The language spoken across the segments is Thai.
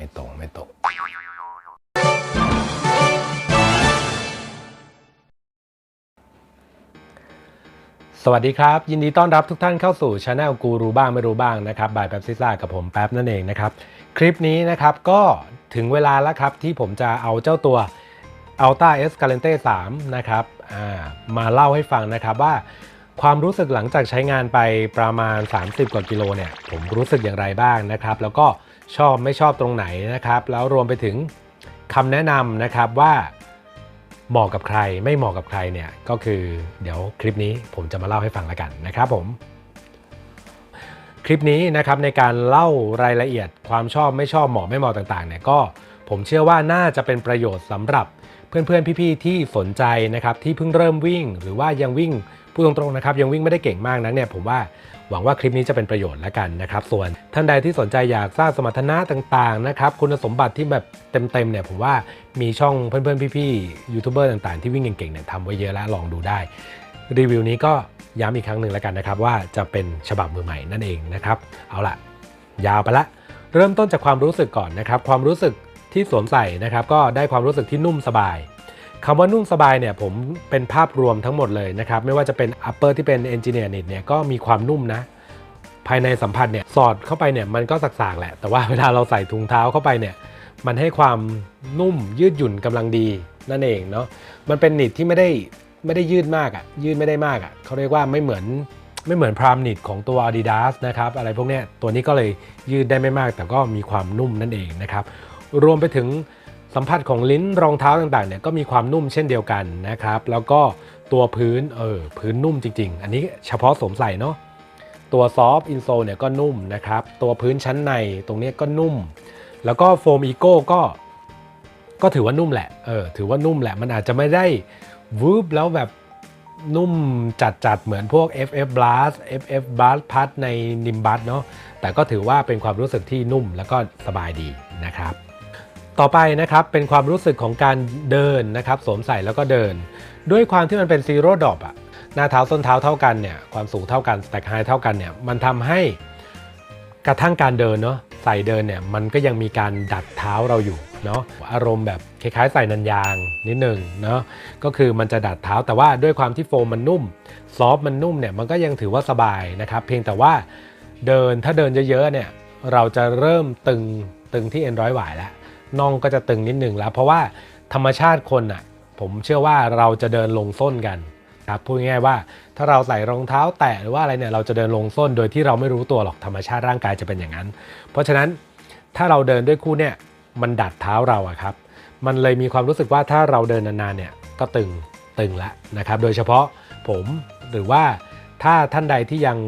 ไม่ตรงไม่ตรงสวัสดีครับ ยินดีต้อนรับทุกท่านเข้าสู่ช anel กูรู้บ้างไม่รู้บ้างนะครับบายแป๊บซิซ่ากับผมแป๊บนั่นเองนะครับ คลิปนี้นะครับก็ถึงเวลาแล้วครับที่ผมจะเอาเจ้าตัว Alta S Calente 3นะครับมาเล่าให้ฟังนะครับว่าความรู้สึกหลังจากใช้งานไปประมาณ 30 กว่ากิโลเนี่ย ผมรู้สึกอย่างไรบ้างนะครับ แล้วก็ ชอบไม่ชอบตรงไหนนะครับ แล้วรวมไปถึงคำแนะนำนะครับว่าเหมาะกับใครไม่เหมาะกับใครเนี่ยก็คือเดี๋ยวคลิปนี้ผมจะมาเล่าให้ฟังแล้วกันนะครับผม คลิปนี้นะครับในการเล่ารายละเอียดความชอบไม่ชอบเหมาะไม่เหมาะต่างๆเนี่ยก็ผมเชื่อว่าน่าจะเป็นประโยชน์สำหรับเพื่อนๆพี่ๆที่สนใจนะครับที่เพิ่งเริ่มวิ่งหรือว่ายังวิ่ง พูดตรงๆนะครับยังวิ่งไม่ได้เก่งมากนักเนี่ยผมว่าหวังว่าคลิปนี้จะเป็นประโยชน์แล้วกันนะครับ ส่วนท่านใดที่สนใจอยากสร้างสมรรถนะต่างๆนะครับคุณสมบัติที่แบบเต็มๆเนี่ยผมว่ามีช่องเพื่อนๆพี่ๆยูทูบเบอร์ต่างๆที่วิ่งเก่งๆเนี่ยทำไว้เยอะแล้วลองดูได้ รีวิวนี้ก็ย้ำอีกครั้งหนึ่งแล้วกันนะครับ ว่าจะเป็นฉบับมือใหม่นั่นเองนะครับ เอาล่ะยาวไปละ เริ่มต้นจากความรู้สึกก่อนนะครับ ความรู้สึกที่สวมใส่นะครับ ก็ได้ความรู้สึกที่นุ่มสบาย คำว่านุ่มสบายเนี่ยผมเป็นภาพรวมทั้งหมดเลยนะครับ ไม่ว่าจะเป็น upper ที่เป็น engineer knit เนี่ยก็มีความนุ่มนะ ภายในสัมผัสเนี่ยสอดเข้าไปเนี่ยมันก็สักๆแหละ แต่ว่าเวลาเราใส่ถุงเท้าเข้าไปเนี่ยมันให้ความนุ่มยืดหยุ่นกำลังดีนั่นเองเนาะมันเป็นนิดที่ไม่ได้ไม่ได้ยืดมากอะ่ะยืดไม่ได้มากอะ่ะเขาเรียกว่าไม่เหมือนไม่เหมือนพรามนิดของตัว Adidas นะครับอะไรพวกเนี้ยตัวนี้ก็เลยยืดได้ไม่มาก แต่ก็มีความนุ่มนั่นเองนะครับรวมไปถึง สัมผัสของลิ้นรองเท้าต่างๆเนี่ยก็มีความนุ่มเช่นเดียวกันนะครับ แล้วก็ตัวพื้นเออพื้นนุ่มจริง ๆ อันนี้เฉพาะสวมใส่เนาะตัวซอฟต์อินโซเนี่ยก็นุ่มนะครับ ตัวพื้นชั้นในตรงนี้ก็นุ่ม แล้วก็โฟมอีโก้ก็ก็ถือว่านุ่มแหละเออถือว่านุ่มแหละมันอาจจะไม่ได้วืบแล้วแบบนุ่มจัดๆ เหมือนพวก FF Blast FF Blast พัดใน Nimbus เนาะแต่ก็ถือว่าเป็นความรู้สึกที่นุ่มแล้วก็สบายดีนะครับ ต่อไปนะครับเป็นความรู้สึกของการเดินนะครับสวมใส่แล้วก็เดิน ด้วยความที่มันเป็นซีโร่ดอปอะหน้าเท้าส้นเท้าเท่ากันเนี่ยความสูงเท่ากันสแต็กไฮเท่ากันเนี่ยมันทำให้กระทั่งการเดินเนาะใส่เดินเนี่ยมันก็ยังมีการดัดเท้าเราอยู่เนาะอารมณ์แบบคล้ายๆ ใส่นันยางนิดหนึ่งเนาะก็คือมันจะดัดเท้าแต่ว่าด้วยความที่โฟมมันนุ่มซอฟมันนุ่มเนี่ยมันก็ยังถือว่าสบายนะครับเพียงแต่ว่าเดินถ้าเดินเยอะๆเนี่ยเราจะเริ่มตึงตึงที่เอ็นร้อยหวายแล้ว น่องก็จะตึงนิดหนึ่งแล้ว เพราะว่าธรรมชาติคนอะ ผมเชื่อว่าเราจะเดินลงส้นกันครับพูดง่ายๆว่าถ้าเราใส่รองเท้าแตะหรือว่าอะไรเนี่ยเราจะเดินลงส้นโดยที่เราไม่รู้ตัวหรอกธรรมชาติร่างกายจะเป็นอย่างนั้น เพราะฉะนั้นถ้าเราเดินด้วยคู่เนี่ยมันดัดเท้าเราอะครับ มันเลยมีความรู้สึกว่าถ้าเราเดินนานๆเนี่ยก็ตึงตึงละนะครับ โดยเฉพาะผมหรือว่าถ้าท่านใดที่ยัง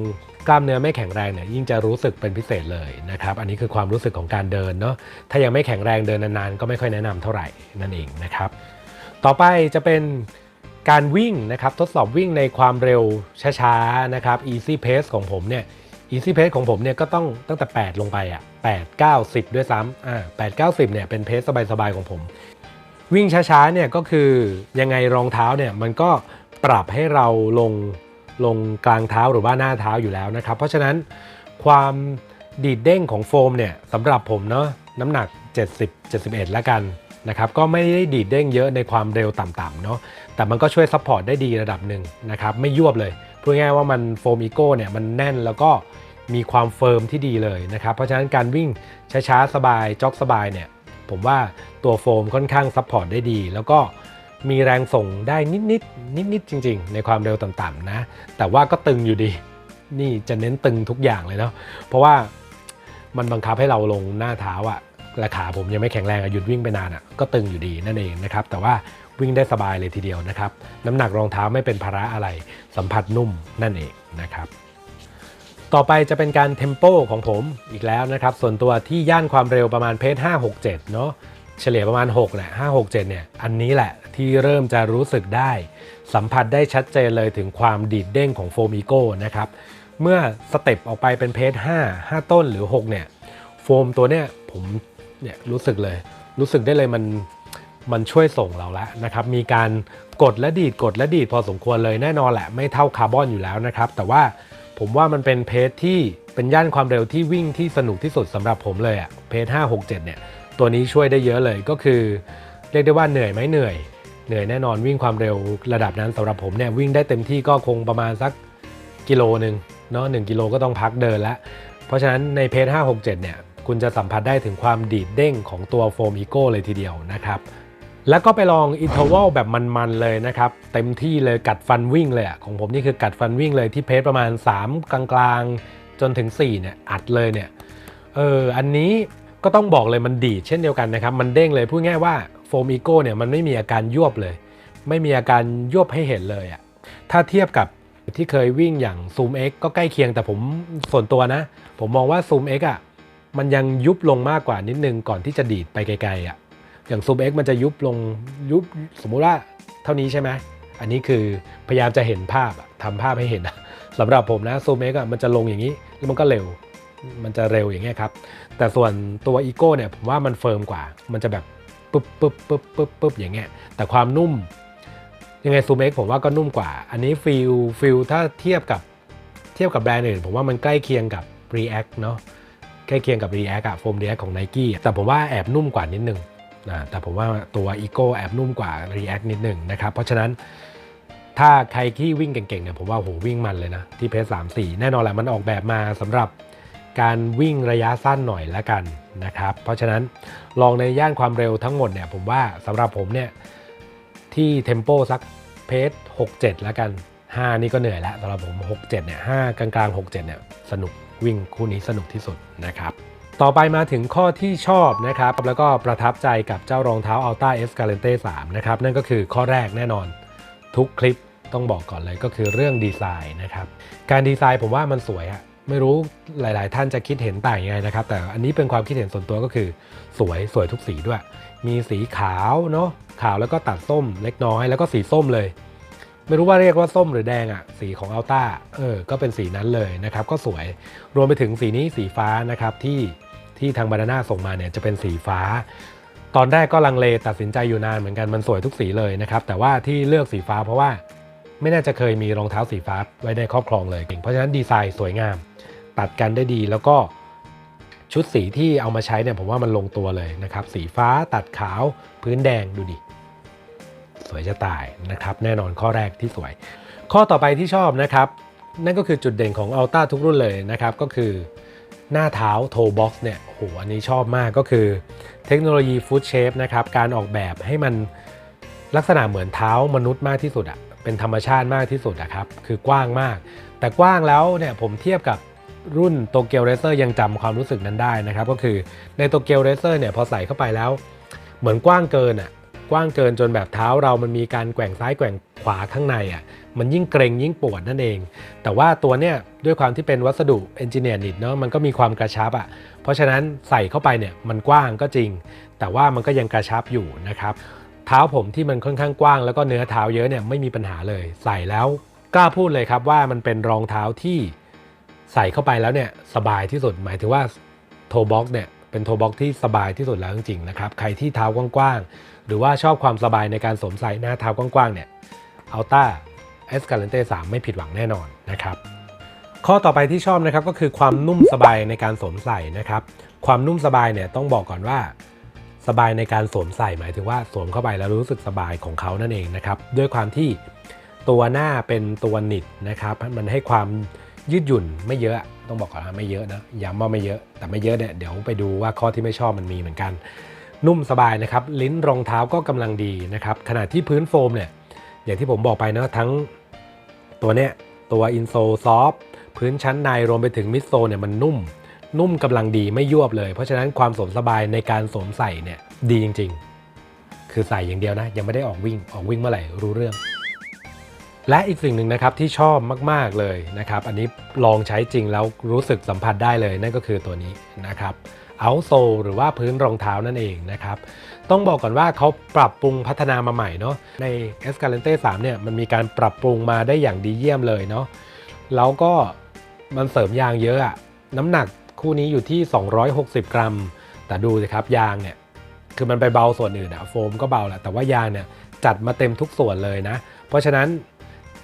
กล้ามเนื้อไม่แข็งแรงเนี่ยยิ่งจะรู้สึกเป็นพิเศษเลยนะครับอันนี้คือความรู้สึกของการเดินเนาะถ้ายังไม่แข็งแรงเดินนานๆ ก็ไม่ค่อยแนะนำเท่าไหร่นั่นเองนะครับ ต่อไปจะเป็นการวิ่งนะครับทดสอบวิ่งในความเร็วช้าๆนะครับ easy pace ของผมเนี่ย easy pace ของผมเนี่ยก็ต้องตั้งแต่ 8 ลงไปอะ8 9 10 ด้วยซ้ำอ่า8 9 10เนี่ยเป็นเพสสบายๆของผม วิ่งช้าๆเนี่ยก็คือยังไงรองเท้าเนี่ยมันก็ปรับให้เราลง ลงกลางเท้าหรือว่าหน้าเท้าอยู่แล้วนะครับ เพราะฉะนั้นความดีดเด้งของโฟมเนี่ยสำหรับผมเนาะน้ำหนัก 70 71 แล้วกันนะครับก็ไม่ได้ดีดเด้งเยอะในความเร็วต่ำๆเนาะแต่มันก็ช่วยซัพพอร์ตได้ดีระดับหนึ่งนะครับไม่ยวบเลยพูดง่ายว่ามันโฟมอีโก้เนี่ยมันแน่นแล้วก็มีความเฟิร์มที่ดีเลยนะครับเพราะฉะนั้นการวิ่งช้าๆสบายจ็อกสบายเนี่ยผมว่าตัวโฟมค่อนข้างซัพพอร์ตได้ดี แล้วก็ มีแรงส่งได้นิดๆนิดๆจริง ๆ ในความเร็วต่ำๆนะ แต่ว่าก็ตึงอยู่ดี นี่จะเน้นตึงทุกอย่างเลยเนาะเพราะว่ามันบังคับให้เราลงหน้าเท้าอะและขาผมยังไม่แข็งแรงอะหยุดวิ่งไปนานอะก็ตึงอยู่ดีนั่นเองนะครับ แต่ว่าวิ่งได้สบายเลยทีเดียวนะครับ น้ำหนักรองเท้าไม่เป็นภาระอะไร สัมผัสนุ่มนั่นเองนะครับต่อไปจะเป็นการเทมโปของผมอีกแล้วนะครับ ส่วนตัวที่ย่านความเร็วประมาณเพจ5 6 7 เนาะ เฉลี่ยประมาณ6แหละ5 6 7เนี่ยอันนี้แหละที่เริ่มจะรู้สึกได้ สัมผัสได้ชัดเจนเลยถึงความดีดเด้งของโฟมิโก้นะครับเมื่อสเต็ปออกไปเป็นเพจ5 5 ต้นหรือ 6 เนี่ย โฟมตัวเนี้ยผมเนี่ยรู้สึกเลย รู้สึกได้เลยมันมันช่วยส่งเราแล้วนะครับ มีการกดและดีดกดและดีดพอสมควรเลยแน่นอนแหละ ไม่เท่าคาร์บอนอยู่แล้วนะครับ แต่ว่าผมว่ามันเป็นเพจที่เป็นย่านความเร็วที่วิ่งที่สนุกที่สุดสำหรับผมเลยอะเพจ5 6 7 เนี่ย ตัวนี้ช่วยได้เยอะเลยก็คือ เรียกได้ว่าเหนื่อยไหมเหนื่อย เหนื่อยแน่นอนวิ่งความเร็วระดับนั้นสำหรับผมเนี่ยวิ่งได้เต็มที่ก็คงประมาณสักกิโลหนึ่งเนาะหกิโลก็ต้องพักเดินล้วเพราะฉะนั้นในเพจ567 เนี่ยคุณจะสัมผัสได้ถึงความดีดเด้งของตัวโฟมอีโก้เลยทีเดียวนะครับ แล้วก็ไปลองอินเทอร์วัลแบบมันๆเลยนะครับ เต็มที่เลยกัดฟันวิ่งเลยอะของผมนี่คือกัดฟันวิ่งเลยที่เพจประมาณ 3 กลางๆ จนถึง4เนี่ยอัดเลยเนี่ยเอออันนี้ ก็ต้องบอกเลยมันดีดเช่นเดียวกันนะครับ มันเด้งเลยพูดง่ายว่าโฟมอีโก้เนี่ยมันไม่มีอาการยวบเลย ไม่มีอาการยวบให้เห็นเลยอะถ้าเทียบกับที่เคยวิ่งอย่าง Zoom X ก็ใกล้เคียงแต่ผมส่วนตัวนะ ผมมองว่า Zoom X อะมันยังยุบลงมากกว่านิดนึงก่อนที่จะดีดไปไกลๆอะอย่าง Zoom X มันจะยุบลงยุบสมมุติว่าเท่านี้ใช่ไหมอันนี้คือพยายามจะเห็นภาพอะทำภาพให้เห็นอะสำหรับผมนะ Zoom X อะมันจะลงอย่างนี้แล้วมันก็เร็ว มันจะเร็วอย่างเงี้ยครับ แต่ส่วนตัว Ego เนี่ยผมว่ามันเฟิร์มกว่า มันจะแบบปึ๊บปึ๊บปึ๊บปึ๊บปึ๊บอย่างเงี้ย แต่ความนุ่ม ยังไง Zoom X ผมว่าก็นุ่มกว่า อันนี้ฟิลฟิลถ้าเทียบกับเทียบกับแบรนด์อื่น ผมว่ามันใกล้เคียงกับ React เนาะใกล้เคียงกับ React อะโฟม React ของ Nike แต่ผมว่าแอบนุ่มกว่านิดนึงนะแต่ผมว่าตัว Ego แอบนุ่มกว่า React นิดนึงนะครับ เพราะฉะนั้นถ้าใครที่วิ่งเก่งๆเนี่ยผมว่าโหวิ่งมันเลยนะ ที่เพจสามสี่แน่นอนแหละมันออกแบบมาสำหรับ การวิ่งระยะสั้นหน่อยละกันนะครับ เพราะฉะนั้นลองในย่านความเร็วทั้งหมดเนี่ยผมว่าสำหรับผมเนี่ยที่เทมโปสักเพจ67ล้วกัน 5 นี่ก็เหนื่อยแล้วสำหรับผม 67เนี่ย5กลางๆ 67เนี่ยสนุกวิ่งคู่นี้สนุกที่สุดนะครับ ต่อไปมาถึงข้อที่ชอบนะครับ แล้วก็ประทับใจกับเจ้ารองเท้า Alta Escalante 3นะครับ นั่นก็คือข้อแรกแน่นอน ทุกคลิปต้องบอกก่อนเลยก็คือเรื่องดีไซน์นะครับ การดีไซน์ผมว่ามันสวยอะ ไม่รู้หลาย ๆ ท่านจะคิดเห็นต่างยังไงนะครับ แต่อันนี้เป็นความคิดเห็นส่วนตัวก็คือสวยสวยทุกสีด้วย มีสีขาวเนาะขาวแล้วก็ตัดส้มเล็กน้อยแล้วก็สีส้มเลย ไม่รู้ว่าเรียกว่าส้มหรือแดงอะ่ะ สีของอัลต้าเออก็เป็นสีนั้นเลยนะครับ ก็สวยรวมไปถึงสีนี้สีฟ้านะครับที่ที่ทางบานาน่าส่งมาเนี่ยจะเป็นสีฟ้า ตอนแรกก็ลังเลตัดสินใจอยู่นานเหมือนกันมันสวยทุกสีเลยนะครับแต่ว่าที่เลือกสีฟ้าเพราะว่าไม่น่าจะเคยมีรองเท้าสีฟ้าไว้ในครอบครองเลยเก่งเพราะฉะนั้นดีไซน์สวยงาม ตัดกันได้ดี แล้วก็ชุดสีที่เอามาใช้เนี่ยผมว่ามันลงตัวเลยนะครับ สีฟ้าตัดขาวพื้นแดงดูดิสวยจะตายนะครับ แน่นอนข้อแรกที่สวย ข้อต่อไปที่ชอบนะครับ นั่นก็คือจุดเด่นของ Alta ทุกรุ่นเลยนะครับ ก็คือหน้าเท้าโทบ็อกซ์เนี่ยโอ้โหอันนี้ชอบมากก็คือเทคโนโลยีฟู้ดเชฟนะครับ การออกแบบให้มันลักษณะเหมือนเท้ามนุษย์มากที่สุดอะเป็นธรรมชาติมากที่สุดอะครับ คือกว้างมาก แต่กว้างแล้วเนี่ยผมเทียบกับ รุ่นโตเกียวเรเซอร์ยังจำความรู้สึกนั้นได้นะครับ ก็คือในโตเกียวเรเซอร์เนี่ยพอใส่เข้าไปแล้ว เหมือนกว้างเกินอะกว้างเกินจนแบบเท้าเรามันมีการแกว่งซ้ายแกว่งขวาข้างในอะมันยิ่งเกรงยิ่งปวดนั่นเอง แต่ว่าตัวเนี้ยด้วยความที่เป็นวัสดุเอนจิเนียร์นิดเนาะมันก็มีความกระชับอะเพราะฉะนั้นใส่เข้าไปเนี่ยมันกว้างก็จริง แต่ว่ามันก็ยังกระชับอยู่นะครับเท้าผมที่มันค่อนข้างกว้างแล้วก็เนื้อเท้าเยอะเนี่ยไม่มีปัญหาเลย ใส่แล้วกล้าพูดเลยครับว่ามันเป็นรองเท้าที่ ใส่เข้าไปแล้วเนี่ยสบายที่สุด หมายถึงว่าโทบ็อกเนี่ยเป็นโทบ็อกที่สบายที่สุดแล้วจริงๆนะครับใครที่เท้ากว้างๆหรือว่าชอบความสบายในการสวมใส่หน้าเท้ากว้างๆเนี่ยอัลต้าเอสกาเลนเต้3ไม่ผิดหวังแน่นอนนะครับข้อต่อไปที่ชอบนะครับก็คือความนุ่มสบายในการสวมใส่นะครับความนุ่มสบายเนี่ยต้องบอกก่อนว่าสบายในการสวมใส่หมายถึงว่าสวมเข้าไปแล้วรู้สึกสบายของเขานั่นเองนะครับด้วยความที่ตัวหน้าเป็นตัวหนิดนะครับมันให้ความ ยืดหยุ่นไม่เยอะต้องบอกก่อนนะไม่เยอะนะย้ำว่าไม่เยอะแต่ไม่เยอะเนี่ยเดี๋ยวไปดูว่าข้อที่ไม่ชอบมันมีเหมือนกัน นุ่มสบายนะครับลิ้นรองเท้าก็กำลังดีนะครับขณะที่พื้นโฟมเนี่ยอย่างที่ผมบอกไปนะทั้งตัวเนี้ยตัวอินโซซอฟพื้นชั้นในรวมไปถึงมิดโซเนี่ยมันนุ่ม นุ่มกำลังดีไม่ยวบเลย เพราะฉะนั้นความสวมสบายในการสวมใส่เนี่ยดีจริง ๆ คือใส่อย่างเดียวนะยังไม่ได้ออกวิ่งออกวิ่งเมื่อไหร่รู้เรื่อง และอีกสิ่งหนึ่งนะครับที่ชอบมาก ๆ เลยนะครับ อันนี้ลองใช้จริงแล้วรู้สึกสัมผัสได้เลยนั่นก็คือตัวนี้นะครับเอาโซหรือว่าพื้นรองเท้านั่นเองนะครับ ต้องบอกก่อนว่าเขาปรับปรุงพัฒนามาใหม่เนาะใน e s c a l a n t e 3เนี่ยมันมีการปรับปรุงมาได้อย่างดีเยี่ยมเลยเนาะแล้วก็มันเสริมยางเยอะอะน้ำหนักคู่นี้อยู่ที่ 260 กรัม แต่ดูสิครับยางเนี่ยคือมันไปเบาส่วนอื่นอะโฟมก็เบาแหละแต่ว่ายางเนี่ยจัดมาเต็มทุกส่วนเลยนะ เพราะฉะนั้น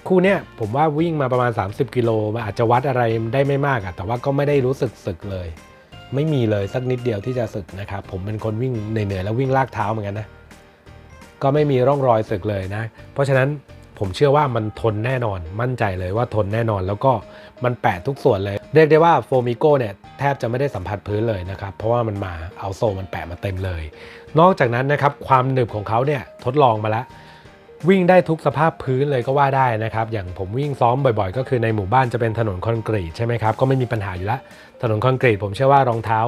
คู่เนี้ยผมว่าวิ่งมาประมาณ 30 กิโลมันอาจจะวัดอะไรได้ไม่มากอะแต่ว่าก็ไม่ได้รู้สึกสึกเลย ไม่มีเลยสักนิดเดียวที่จะสึกนะครับ ผมเป็นคนวิ่งเหนื่อยๆแล้ววิ่งลากเท้าเหมือนกันนะ ก็ไม่มีร่องรอยสึกเลยนะ เพราะฉะนั้นผมเชื่อว่ามันทนแน่นอน มั่นใจเลยว่าทนแน่นอน แล้วก็มันแปะทุกส่วนเลย เรียกได้ว่าโฟมิโก้เนี่ยแทบจะไม่ได้สัมผัสพื้นเลยนะครับ เพราะว่ามันมาเอาโซมันแปะมาเต็มเลย นอกจากนั้นนะครับความหนึบของเขาเนี่ยทดลองมาแล้ว วิ่งได้ทุกสภาพพื้นเลยก็ว่าได้นะครับ อย่างผมวิ่งซ้อมบ่อยๆ ก็คือในหมู่บ้านจะเป็นถนนคอนกรีตใช่ไหมครับ ก็ไม่มีปัญหาอยู่แล้วถนนคอนกรีตผมเชื่อว่ารองเท้า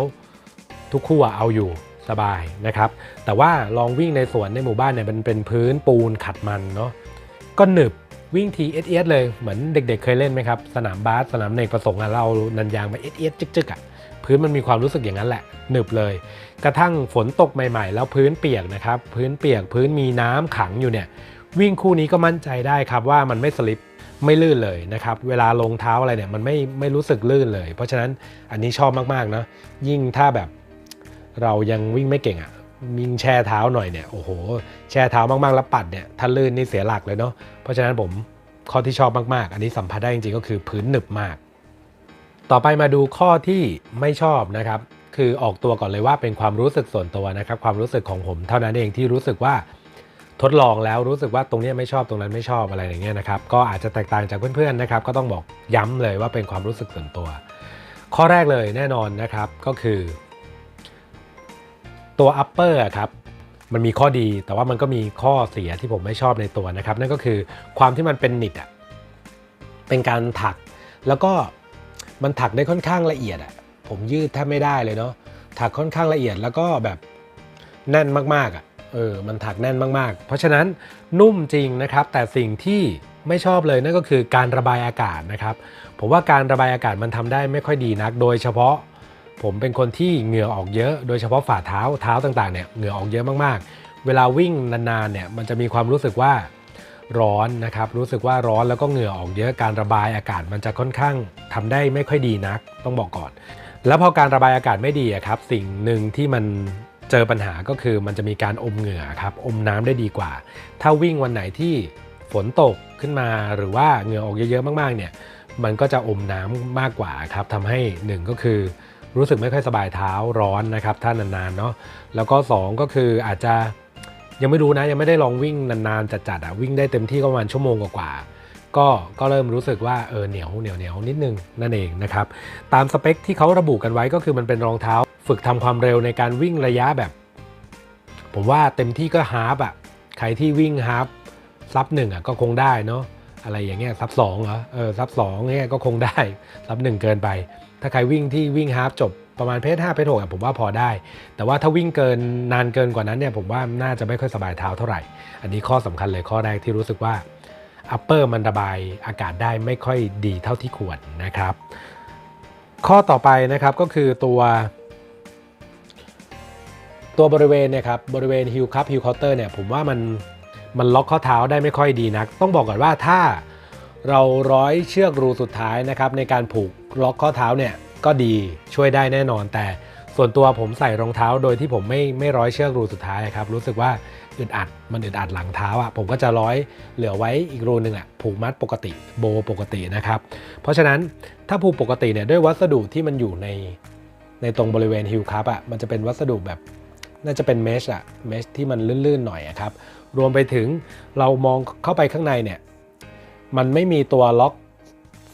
ทุกคู่เอาอยู่สบายนะครับ แต่ว่าลองวิ่งในสวนในหมู่บ้านเนี่ยมันเป็นพื้นปูนขัดมันเนาะก็หนึบวิ่งทีเอสเอสเลยเหมือนเด็กๆ เคยเล่นไหมครับ สนามบาสสนามเนกประสงค์เรานันยางมาเอสเอสจึกๆอะพื้นมันมีความรู้สึกอย่างนั้นแหละหนึบเลย กระทั่งฝนตกใหม่ ๆ แล้วพื้นเปียกนะครับ พื้นเปียกพื้นมีน้ำขังอยู่เนี่ย วิ่งคู่นี้ก็มั่นใจได้ครับว่ามันไม่สลิปไม่ลื่นเลยนะครับ เวลาลงเท้าอะไรเนี่ยมันไม่ไม่รู้สึกลื่นเลย เพราะฉะนั้นอันนี้ชอบมากๆนะยิ่งถ้าแบบเรายังวิ่งไม่เก่งอะ่ะวิ่งแช่เท้าหน่อยเนี่ยโอ้โห แช่เท้ามากๆแล้วปัดเนี่ยถ้าลื่นนี่เสียหลักเลยเนาะเพราะฉะนั้นผมข้อที่ชอบมากๆ อันนี้สัมผัสได้จริงๆก็คือพื้นหนึบมาก ต่อไปมาดูข้อที่ไม่ชอบนะครับ คือออกตัวก่อนเลยว่าเป็นความรู้สึกส่วนตัวนะครับ ความรู้สึกของผมเท่านั้นเองที่รู้สึกว่า ทดลองแล้วรู้สึกว่าตรงนี้ไม่ชอบตรงนั้นไม่ชอบอะไรอย่างเงี้ยนะครับก็อาจจะแตกต่างจากเพื่อนๆนะครับก็ต้องบอกย้ำเลยว่าเป็นความรู้สึกส่วนตัว ข้อแรกเลยแน่นอนนะครับก็คือ ตัว upper อะครับมันมีข้อดีแต่ว่ามันก็มีข้อเสียที่ผมไม่ชอบในตัวนะครับ นั่นก็คือความที่มันเป็นนิดอะเป็นการถัก แล้วก็มันถักได้ค่อนข้างละเอียดอะผมยืดแทบไม่ได้เลยเนาะถักค่อนข้างละเอียดแล้วก็แบบแน่นมากๆอะ เออมันถักแน่นมากๆ เพราะฉะนั้นนุ่มจริงนะครับ แต่สิ่งที่ไม่ชอบเลยนั่นก็คือการระบายอากาศนะครับ ผมว่าการระบายอากาศมันทำได้ไม่ค่อยดีนัก โดยเฉพาะผมเป็นคนที่เหงื่อออกเยอะ โดยเฉพาะฝ่าเท้าเท้าต่างๆเนี่ยเหงื่อออกเยอะมากๆ เวลาวิ่งนานๆเนี่ยมันจะมีความรู้สึกว่าร้อนนะครับ รู้สึกว่าร้อนแล้วก็เหงื่อออกเยอะการระบายอากาศมันจะค่อนข้างทำได้ไม่ค่อยดีนัก ต้องบอกก่อน แล้วพอการระบายอากาศไม่ดีอะครับ สิ่งหนึ่งที่มัน เจอปัญหาก็คือมันจะมีการอมเหงื่อครับอมน้ำได้ดีกว่า ถ้าวิ่งวันไหนที่ฝนตกขึ้นมาหรือว่าเหงื่อออกเยอะๆมากๆเนี่ยมันก็จะอมน้ำมากกว่าครับทำให้หนึ่งก็คือ รู้สึกไม่ค่อยสบายเท้าร้อนนะครับถ้านานๆเนาะแล้วก็ 2 ก็คืออาจจะยังไม่รู้นะยังไม่ได้ลองวิ่งนานๆจัดๆอะวิ่งได้เต็มที่ก็ประมาณชั่วโมงกว่าก็ก็เริ่มรู้สึกว่าเออเหนียวเหนียวเหนียวนิดนึงนั่นเองนะครับตามสเปคที่เขาระบุกันไว้ก็คือมันเป็นรองเท้า ฝึกทำความเร็วในการวิ่งระยะแบบ ผมว่าเต็มที่ก็ฮาร์ปอะใครที่วิ่งฮาร์ปซับหนึ่งอะก็คงได้เนาะอะไรอย่างเงี้ยซับสองเหรอเออซับสองเงี้ยก็คงได้ซับหนึ่งเกินไป ถ้าใครวิ่งที่วิ่งฮาร์ปจบประมาณเพจห้าเพจหกผมว่าพอได้ แต่ว่าถ้าวิ่งเกินนานเกินกว่านั้นเนี่ยผมว่าน่าจะไม่ค่อยสบายเท้าเท่าไหร่ อันนี้ข้อสำคัญเลยข้อแรกที่รู้สึกว่า upper มันระบายอากาศได้ไม่ค่อยดีเท่าที่ควรนะครับ ข้อต่อไปนะครับก็คือตัว ตัวบริเวณเนี่ยครับบริเวณฮิลคัพฮิลเคาน์เตอร์เนี่ยผมว่ามันมันล็อกข้อเท้าได้ไม่ค่อยดีนัก ต้องบอกก่อนว่าถ้าเราร้อยเชือกรูสุดท้ายนะครับในการผูกล็อกข้อเท้าเนี่ยก็ดีช่วยได้แน่นอน แต่ส่วนตัวผมใส่รองเท้าโดยที่ผมไม่ไม่ร้อยเชือกรูสุดท้ายครับรู้สึกว่าอึดอัดมันอึดอัดหลังเท้าอะผมก็จะร้อยเหลือไว้อีกรูหนึ่งอะผูกมัดปกติโบปกตินะครับ เพราะฉะนั้นถ้าผูกปกติเนี่ยด้วยวัสดุที่มันอยู่ในในตรงบริเวณฮิลคัพอะมันจะเป็นวัสดุแบบ น่าจะเป็นเมชอะเมชที่มันลื่นๆหน่อยอะครับ รวมไปถึงเรามองเข้าไปข้างในเนี่ย มันไม่มีตัวล็อก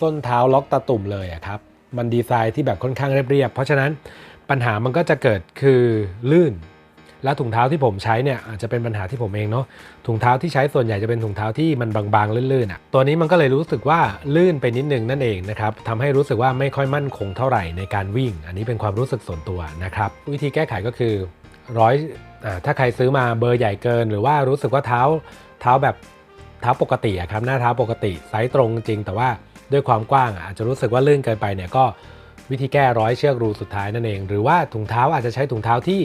ส้นเท้าล็อกตะตุ่มเลยอะครับ มันดีไซน์ที่แบบค่อนข้างเรียบๆ เพราะฉะนั้นปัญหามันก็จะเกิดคือลื่น แล้วถุงเท้าที่ผมใช้เนี่ยอาจจะเป็นปัญหาที่ผมเองเนาะ ถุงเท้าที่ใช้ส่วนใหญ่จะเป็นถุงเท้าที่มันบางๆ ลื่นๆอะ ตัวนี้มันก็เลยรู้สึกว่าลื่นไปนิดนึงนั่นเองนะครับทำให้รู้สึกว่าไม่ค่อยมั่นคงเท่าไหร่ในการวิ่ง อันนี้เป็นความรู้สึกส่วนตัวนะครับ วิธีแก้ไขก็คือ ร้อยอาถ้าใครซื้อมาเบอร์ใหญ่เกิน หรือว่ารู้สึกว่าเท้าเท้าแบบเท้าปกติครับหน้าเท้าปกติไซส์ตรงจริง แต่ว่าด้วยความกว้างอาจจะรู้สึกว่าลื่นเกินไปเนี่ยก็วิธีแก้ร้อยเชือกรูสุดท้ายนั่นเอง หรือว่าถุงเท้าอาจจะใช้ถุงเท้าที่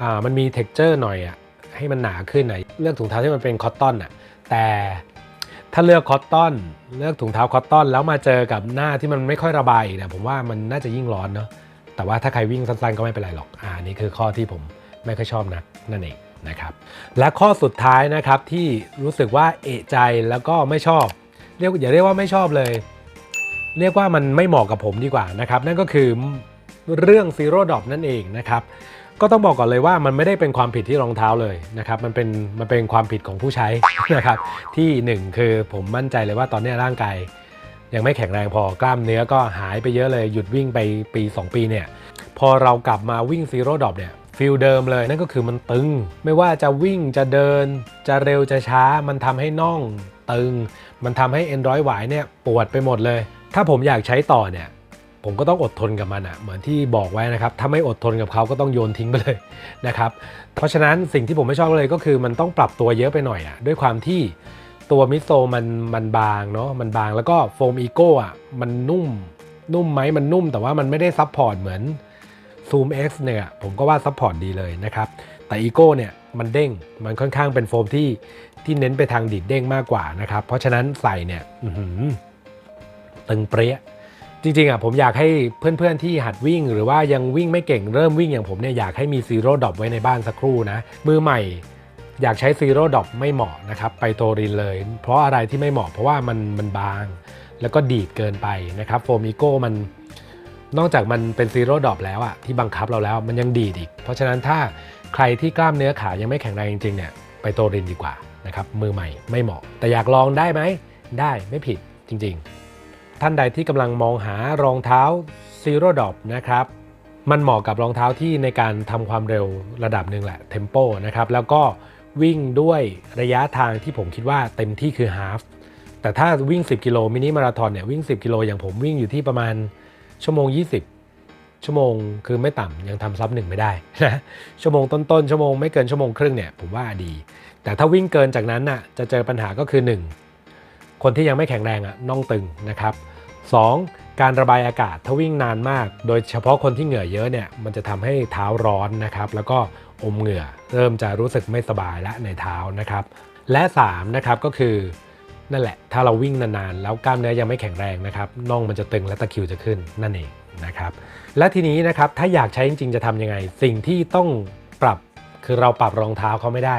อ่ามันมี t e x t อร์หน่อยอะให้มันหนาขึ้นหน่อยเลือกถุงเท้าที่มันเป็นคอตตอนอะแต่ถ้าเลือกคอตตอน เลือกถุงเท้าคอตตอน แล้วมาเจอกับหน้าที่มันไม่ค่อยระบายเนี่ยผมว่ามันน่าจะยิ่งร้อนเนาะแต่ว่าถ้าใครวิ่งสั้นๆก็ไม่เป็นไรหรอกอ่านี่คือข้อที่ผม ไม่ค่อยชอบนักนั่นเองนะครับและข้อสุดท้ายนะครับที่รู้สึกว่าเอะใจแล้วก็ไม่ชอบเรียกอย่าเรียกว่าไม่ชอบเลย เรียกว่ามันไม่เหมาะกับผมดีกว่านะครับนั่นก็คือเรื่อง Zero Drop นั่นเองนะครับก็ต้องบอกก่อนเลยว่ามันไม่ได้เป็นความผิดที่รองเท้าเลยนะครับมันเป็นมันเป็นความผิดของผู้ใช้นะครับที่หนึ่งคือผมมั่นใจเลยว่าตอนนี้ร่างกายยังไม่แข็งแรงพอกล้ามเนื้อก็หายไปเยอะเลยหยุดวิ่งไปปี 2 ปีเนี่ยพอเรากลับมาวิ่ง Zero Drop เนี่ย ฟิลเดิมเลยนั่นก็คือมันตึง ไม่ว่าจะวิ่งจะเดิน จะเร็วจะช้า มันทำให้น่องตึง มันทำให้เอ็นร้อยหวายเนี่ยปวดไปหมดเลย ถ้าผมอยากใช้ต่อเนี่ยผมก็ต้องอดทนกับมันอะ่ะเหมือนที่บอกไว้นะครับถ้าไม่อดทนกับเขาก็ต้องโยนทิ้งไปเลยนะครับเพราะฉะนั้นสิ่งที่ผมไม่ชอบเลยก็คือมันต้องปรับตัวเยอะไปหน่อยอะ่ะด้วยความที่ตัวมิโซมันมันบางเนาะมันบางแล้วก็โฟมอีโก้อะมันนุ่มนุ่มไหมมันนุ่มแต่ว่ามันไม่ได้ซับพอร์ตเหมือน Zoom X เนี่ยผมก็ว่าซัพพอร์ตดีเลยนะครับ แต่อีโก้เนี่ยมันเด้งมันค่อนข้างเป็นโฟมที่ที่เน้นไปทางดีดเด้งมากกว่านะครับ เพราะฉะนั้นใส่เนี่ยตึงเปรี้ยจริงๆอะผมอยากให้เพื่อนๆที่หัดวิ่ง หรือว่ายังวิ่งไม่เก่งเริ่มวิ่งอย่างผมเนี่ยอยากให้มีซีโร่ดอปไว้ในบ้านสักครู่นะ มือใหม่อยากใช้ซีโร่ดอปไม่เหมาะนะครับ ไปโตรินเลย เพราะอะไรที่ไม่เหมาะเพราะว่ามันมันบาง แล้วก็ดีดเกินไปนะครับโฟมิโก้มัน นอกจากมันเป็นซีโร่ดอปแล้วอะที่บังคับเราแล้วมันยังดีดอีก เพราะฉะนั้นถ้าใครที่กล้ามเนื้อขายังไม่แข็งแรงจริงๆเนี่ยไปโตรินดีกว่านะครับมือใหม่ไม่เหมาะ แต่อยากลองได้ไหมได้ไม่ผิดจริงๆ ท่านใดที่กำลังมองหารองเท้าซีโร่ดอปนะครับมันเหมาะกับรองเท้าที่ในการทำความเร็วระดับหนึ่งแหละเทมโปนะครับแล้วก็วิ่งด้วยระยะทางที่ผมคิดว่าเต็มที่คือฮาฟแต่ถ้าวิ่ง 10 กิโลมินิมาราธอนเนี่ยวิ่ง 10 กิโลอย่างผมวิ่งอยู่ที่ประมาณ ชั่วโมง 20 ชั่วโมงคือไม่ต่ำยังทำซับหนึ่งไม่ได้นะชั่วโมงต้นๆชั่วโมงไม่เกินชั่วโมงครึ่งเนี่ยผมว่าดี แต่ถ้าวิ่งเกินจากนั้นน่ะจะเจอปัญหาก็คือ 1 คนที่ยังไม่แข็งแรงอะน่องตึงนะครับ 2. การระบายอากาศถ้าวิ่งนานมาก โดยเฉพาะคนที่เหงื่อเยอะเนี่ยมันจะทำให้เท้าร้อนนะครับ แล้วก็อมเหงื่อ เริ่มจะรู้สึกไม่สบายและในเท้านะครับ และ3นะครับก็คือ นั่นแหละ ถ้าเราวิ่งนานๆ แล้วกล้ามเนื้อยังไม่แข็งแรงนะครับน่องมันจะตึงและตะคิวจะขึ้นนั่นเองนะครับและทีนี้นะครับถ้าอยากใช้จริงๆจะทำยังไง สิ่งที่ต้องปรับคือเราปรับรองเท้าเขาไม่ได้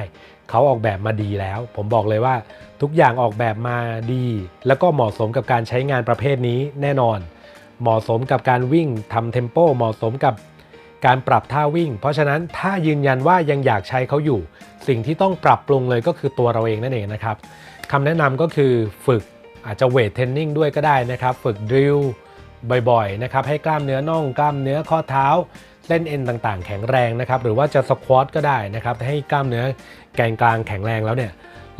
เขาออกแบบมาดีแล้ว ผมบอกเลยว่าทุกอย่างออกแบบมาดี แล้วก็เหมาะสมกับการใช้งานประเภทนี้แน่นอน เหมาะสมกับการวิ่งทำเทมโปเหมาะสมกับการปรับท่าวิ่ง เพราะฉะนั้นถ้ายืนยันว่ายังอยากใช้เขาอยู่ สิ่งที่ต้องปรับปรุงเลยก็คือตัวเราเองนั่นเองนะครับ คำแนะนำก็คือฝึกอาจจะเวทเทรนนิ่งด้วยก็ได้นะครับ ฝึกดริลบ่อยๆนะครับให้กล้ามเนื้อน่องกล้ามเนื้อข้อเท้าเส้นเอ็นต่างๆ แข็งแรงนะครับ หรือว่าจะสควอตก็ได้นะครับให้กล้ามเนื้อแกนกลางแข็งแรงแล้วเนี่ย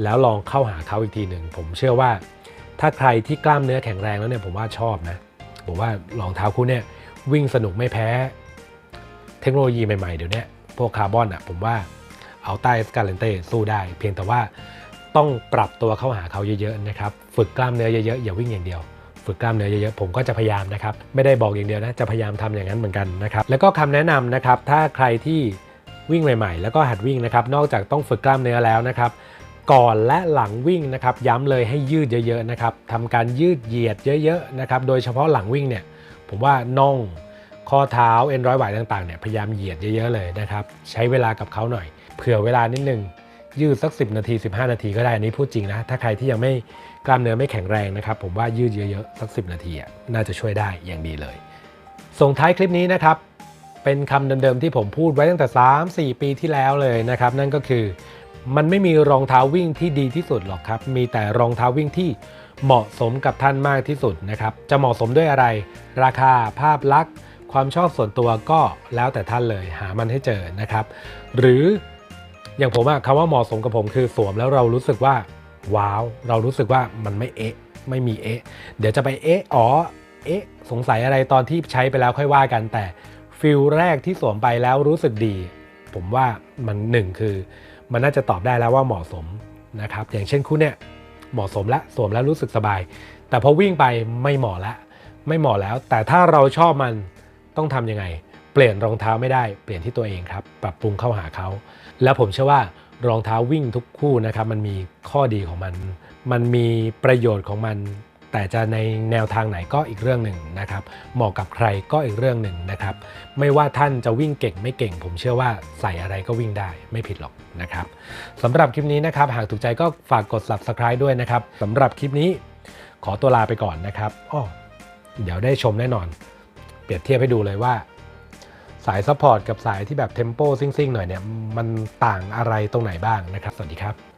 แล้วลองเข้าหาเขาอีกทีหนึ่งผมเชื่อว่า ถ้าใครที่กล้ามเนื้อแข็งแรงแล้วเนี่ยผมว่าชอบนะผมว่ารองเท้าคู่เนี่ยวิ่งสนุกไม่แพ้ เทคโนโลยีใหม่ๆเดี๋ยวนี้พวกคาร์บอนอะผมว่าเอาใต้สกาเลนเต้สู้ได้ เพียงแต่ว่า ต้องปรับตัวเข้าหาเขาเยอะๆนะครับ ฝึกกล้ามเนื้อเยอะๆอย่าวิ่งอย่างเดียว ฝึกกล้ามเนื้อเยอะๆผมก็จะพยายามนะครับไม่ได้บอกอย่างเดียวนะจะพยายามทำอย่างนั้นเหมือนกันนะครับแล้วก็คำแนะนำนะครับถ้าใครที่วิ่งใหม่ ๆ แล้วก็หัดวิ่งนะครับนอกจากต้องฝึกกล้ามเนื้อแล้วนะครับก่อนและหลังวิ่งนะครับย้ำเลยให้ยืดเยอะๆนะครับทำการยืดเหยียดเยอะๆนะครับโดยเฉพาะหลังวิ่งเนี่ยผมว่าน่องข้อเท้าเอ็นร้อยหวายต่างๆเนี่ยพยายามเหยียดเยอะๆเลยนะครับใช้เวลากับเขาหน่อย เผื่อเวลานิดนึง ยืดสัก 10 นาที 15 นาทีก็ได้อันนี้พูดจริงนะ ถ้าใครที่ยังไม่กล้ามเนื้อไม่แข็งแรงนะครับ ผมว่ายืดเยอะๆสัก 10 นาทีน่าจะช่วยได้อย่างดีเลย ส่งท้ายคลิปนี้นะครับ เป็นคำเดิมๆที่ผมพูดไว้ตั้งแต่ 3-4 ปีที่แล้วเลยนะครับ นั่นก็คือมันไม่มีรองเท้าวิ่งที่ดีที่สุดหรอกครับ มีแต่รองเท้าวิ่งที่เหมาะสมกับท่านมากที่สุดนะครับ จะเหมาะสมด้วยอะไร ราคา ภาพลักษณ์ ความชอบส่วนตัวก็แล้วแต่ท่านเลย หามันให้เจอนะครับ หรือ อย่างผมอะคำว่าเหมาะสมกับผมคือสวมแล้วเรารู้สึกว่าว้าว เรารู้สึกว่ามันไม่เอ๊ะ ไม่มีเอ๊ะ เดี๋ยวจะไปเอ๊ะอ๋อเอ๊ะ สงสัยอะไรตอนที่ใช้ไปแล้วค่อยว่ากันแต่ฟิลแรกที่สวมไปแล้วรู้สึกดี ผมว่ามันหนึ่งคือ มันน่าจะตอบได้แล้วว่าเหมาะสมนะครับ อย่างเช่นคู่เนี่ยเหมาะสมแล้วสวมแล้วรู้สึกสบาย แต่พอวิ่งไปไม่เหมาะละ ไม่เหมาะแล้ว แต่ถ้าเราชอบมันต้องทำยังไง เปลี่ยนรองเท้าไม่ได้ เปลี่ยนที่ตัวเองครับ ปรับปรุงเข้าหาเขา แล้วผมเชื่อว่ารองเท้าวิ่งทุกคู่นะครับมันมีข้อดีของมัน มันมีประโยชน์ของมัน แต่จะในแนวทางไหนก็อีกเรื่องหนึ่งนะครับเหมาะกับใครก็อีกเรื่องหนึ่งนะครับไม่ว่าท่านจะวิ่งเก่งไม่เก่ง ผมเชื่อว่าใส่อะไรก็วิ่งได้ไม่ผิดหรอกนะครับสำหรับคลิปนี้นะครับหากถูกใจก็ฝากกด subscribe ด้วยนะครับสำหรับคลิปนี้ขอตัวลาไปก่อนนะครับอ้อเดี๋ยวได้ชมแน่นอน เปรียบเทียบให้ดูเลยว่า สายซัพพอร์ตกับสายที่แบบเทมโปซิ่งๆหน่อยเนี่ยมันต่างอะไรตรงไหนบ้างนะครับ สวัสดีครับ